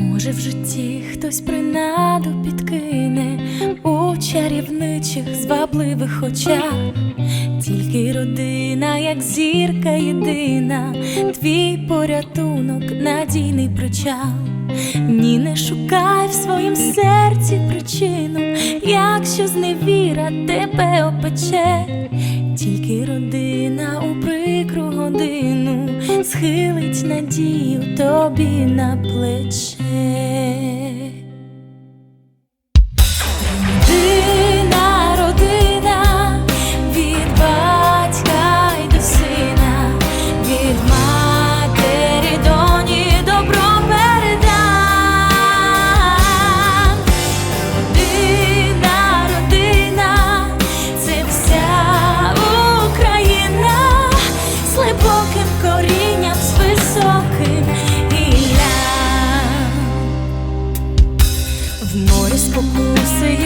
Може, в житті хтось принаду підкине у чарівничих звабливих очах, тільки родина, як зірка єдина, твій порятунок, надійний причал. Ні, не шукай в своїм серці причину, якщо зневіра тебе опече, тільки родина годину схилить надію тобі на плече. Глибоким корінням, з високим гіллям. В морі спокуси